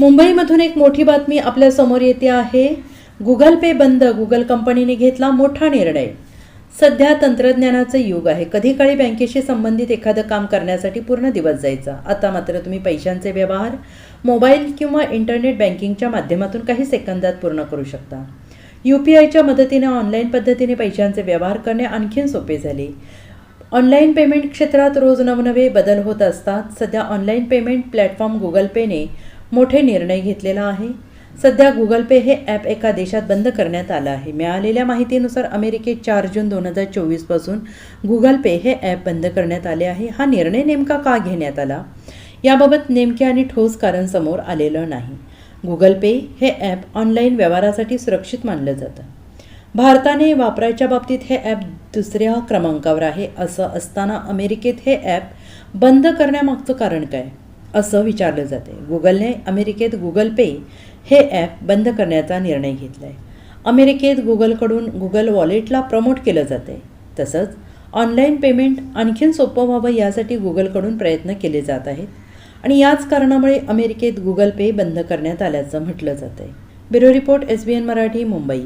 मुंबईमधून एक मोठी बातमी आपल्यासमोर येते आहे. गुगल पे बंद गुगल कंपनीने घेतला मोठा निर्णय. सध्या तंत्रज्ञानाचं युग आहे. कधी काळी बँकेशी संबंधित एखादं काम करण्यासाठी पूर्ण दिवस जायचा. आता मात्र तुम्ही पैशांचे व्यवहार मोबाईल किंवा इंटरनेट बँकिंगच्या माध्यमातून काही सेकंदात पूर्ण करू शकता. यू पी आयच्या मदतीने ऑनलाईन पद्धतीने पैशांचे व्यवहार करणे आणखीन सोपे झाले. ऑनलाईन पेमेंट क्षेत्रात रोज नवनवे बदल होत असतात. सध्या ऑनलाईन पेमेंट प्लॅटफॉर्म गुगल पेने मोठे निर्णय घेतलेला आहे. सध्या गुगल पे हे ॲप एका देशात बंद करण्यात आलं आहे. मिळालेल्या माहितीनुसार अमेरिकेत चार जून दोन हजार चोवीसपासून गुगल पे हे ॲप बंद करण्यात आले आहे. हा निर्णय नेमका का घेण्यात आला? याबाबत नेमके आणि ठोस कारण समोर आलेलं नाही. गुगल पे हे ॲप ऑनलाईन व्यवहारासाठी सुरक्षित मानलं जातं. भारताने वापरायच्या बाबतीत हे ॲप दुसऱ्या क्रमांकावर आहे. असं असताना अमेरिकेत हे ॲप बंद करण्यामागचं कारण काय? असं विचारलं जाते. गुगलने अमेरिकेत गुगल पे हे ॲप बंद करण्याचा निर्णय घेतला आहे अमेरिकेत गुगलकडून गुगल वॉलेटला प्रमोट केलं जाते. तसंच ऑनलाईन पेमेंट आणखीन सोपं व्हावं यासाठी गुगलकडून प्रयत्न केले जात आहेत आणि याच कारणामुळे अमेरिकेत गुगल पे बंद करण्यात आल्याचं म्हटलं जातं आहे bureau report S B N Marathi Mumbai.